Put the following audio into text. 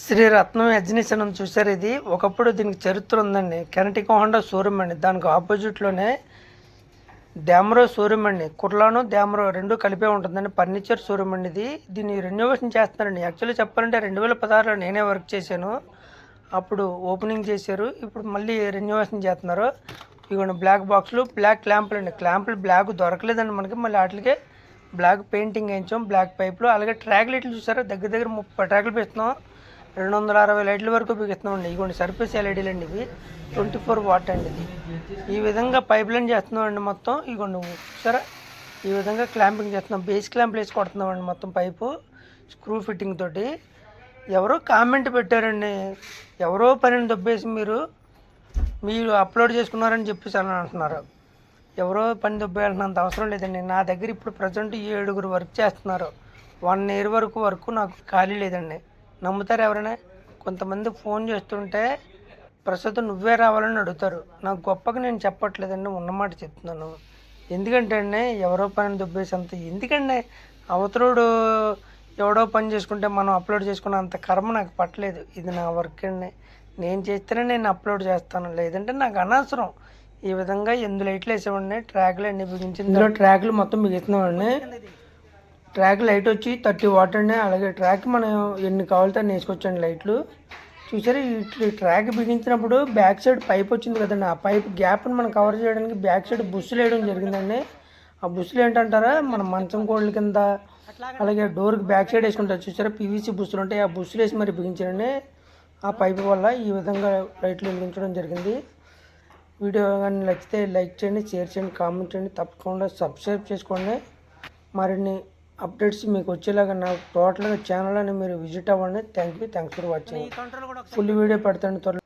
శ్రీ రత్నం exhibition అని చూసారు ఇది. ఒకప్పుడు దీనికి చరిత్ర ఉందండి. కెనటికో హోండా షోరూమ్ అండి దానికి ఆపోజిట్లోనే డ్యామ్రో షోరూమ్ అండి కుర్లాను డ్యామ్రో రెండు కలిపే ఉంటుందండి. ఫర్నిచర్ షోరూమ్ అండి ఇది. దీన్ని రెన్యువేషన్ చేస్తున్నారండి. యాక్చువల్లీ చెప్పాలంటే రెండు వేల పదహారులో నేనే వర్క్ చేశాను. అప్పుడు ఓపెనింగ్ చేశారు. ఇప్పుడు మళ్ళీ రెన్యువేషన్ చేస్తున్నారు. ఇవన్నీ బ్లాక్ బాక్స్లు బ్లాక్ క్లాంపులు అండి. క్లాంపులు బ్లాక్ దొరకలేదండి మనకి. మళ్ళీ వాటికి బ్లాక్ పెయింటింగ్ వేయించాం బ్లాక్ పైపులు అలాగే ట్రాక్ లైట్లు చూసారా? దగ్గర దగ్గర ముప్పై ట్రాక్లు పెడుతున్నాం రెండు వందల అరవై లైట్ల వరకు బిగిస్తున్నాం ఇదిగోండి సర్ఫేస్ ఎల్ఈడీలు అండి ఇవి. ట్వంటీ ఫోర్ వాట్ అండి ఇది. ఈ విధంగా పైప్ లైన్ చేస్తున్నామండి మొత్తం. ఇదిగోండి సరే ఈ విధంగా క్లాంపింగ్ చేస్తున్నాం. బేస్ క్లాంప్ వేసి కొడుతున్నామండి మొత్తం పైపు స్క్రూ ఫిట్టింగ్ తోటి. ఎవరో కామెంట్ పెట్టారండి. ఎవరో పనిని దొబ్బేసి మీరు మీరు అప్లోడ్ చేసుకున్నారని చెప్పేసి అని అంటున్నారు. ఎవరో పని దొబ్బేయాల్సినంత అవసరం లేదండి. నా దగ్గర ఇప్పుడు ప్రజెంట్ ఏడుగురు వర్క్ చేస్తున్నారు. వన్ ఇయర్ వరకు వరకు నాకు ఖాళీ లేదండి. నమ్ముతారు ఎవరైనా? కొంతమంది ఫోన్ చేస్తుంటే ప్రస్తుతం నువ్వే రావాలని అడుగుతారు. నాకు గొప్పగా నేను చెప్పట్లేదండి ఉన్నమాట చెప్తున్నాను. ఎందుకంటే అండి ఎవరో పని దుబ్బేసేంత ఎందుకండి అవతరుడు ఎవడో పని చేసుకుంటే మనం అప్లోడ్ చేసుకున్న అంత కర్మ నాకు పట్టలేదు. ఇది నా వర్క్ అండి. నేను చేస్తేనే నేను అప్లోడ్ చేస్తాను. లేదంటే నాకు అనవసరం. ఈ విధంగా ఎందు లైట్లు వేసేవాడిని ట్రాక్లు అన్ని బిగించింది ఇందులో ట్రాక్లు మొత్తం బిగిస్తున్నామండి. ట్రాక్ లైట్ వచ్చి థర్టీ వాట్ అండి. అలాగే ట్రాక్ మనం ఎన్ని కావాలితే అన్ని వేసుకోవచ్చండి లైట్లు. చూసారా ఈ ట్రాక్ బిగించినప్పుడు బ్యాక్ సైడ్ పైప్ వచ్చింది కదండి. ఆ పైప్ గ్యాప్ని మనం కవర్ చేయడానికి బ్యాక్ సైడ్ బుస్సులు వేయడం జరిగిందండి. ఆ బుస్సులు ఏంటంటారా మన మంచం కోళ్ళ కింద అలాగే డోర్కి బ్యాక్ సైడ్ వేసుకుంటారు. చూసారా పీవీసీ బుస్సులు ఉంటాయి. ఆ బుస్సులు వేసి మరి బిగించారండి. ఆ పైప్ వల్ల ఈ విధంగా లైట్లు వెలిగించడం జరిగింది. వీడియో కానీ నచ్చితే లైక్ చేయండి షేర్ చేయండి కామెంట్ చేయండి. తప్పకుండా సబ్స్క్రైబ్ చేసుకోండి. మరిన్ని అప్డేట్స్ మీకు వచ్చేలాగా నా టోటల్గా ఛానల్ అని మీరు విజిట్ అవ్వండి. Thank you thanks for watching full video పెడతాను. త్వరలో